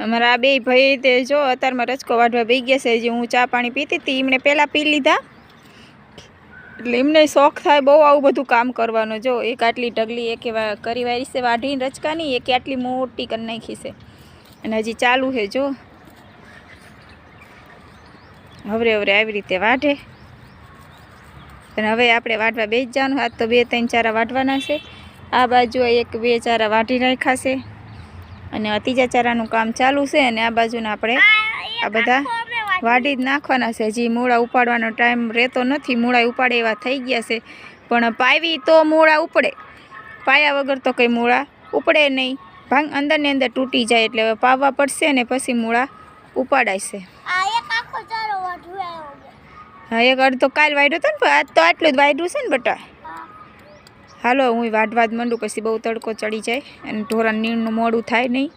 અમારા બે ભાઈ તે જો અત્યારમાં રચકો વાઢવા બે ગયા છે. જે હું ચા પાણી પીતી હતી એમણે પહેલાં પી લીધા. એટલે એમને શોખ થાય બહુ આવું બધું કામ કરવાનું. જો એક આટલી ઢગલી એક કરી વાળી છે વાઢીને રચકાની એક આટલી મોટી કરી નાખી છે. અને હજી ચાલુ છે, જો. હવરે હવરે આવી રીતે વાઢે. અને હવે આપણે વાઢવા બે જવાનું. આજ તો બે ત્રણ ચારા વાઢવાના છે. આ બાજુ એક બે ચારા વાઢી નાખ્યા છે. અને અતિજા ચારાનું કામ ચાલુ છે અને આ બાજુના આપણે આ બધા વાઢી જ નાખવાના છે. હજી મૂળા ઉપાડવાનો ટાઈમ રહેતો નથી. મૂળા ઉપાડે એવા થઈ ગયા છે. પણ પાવી તો મૂળા ઉપડે. પાયા વગર તો કંઈ મૂળા ઉપડે નહીં. ભાંગ અંદરની અંદર તૂટી જાય એટલે હવે પાવવા પડશે અને પછી મૂળા વાઢવાયો છે. હા એક અડધો કાલ વાઢ્યો હતો ને આજ તો આટલું જ વાઢ્યું છે ને બટા. હાલો, હું વાઢવાદ માંડું, પછી બહુ તડકો ચડી જાય અને ઢોરા નીણનું મોડું થાય નહીં.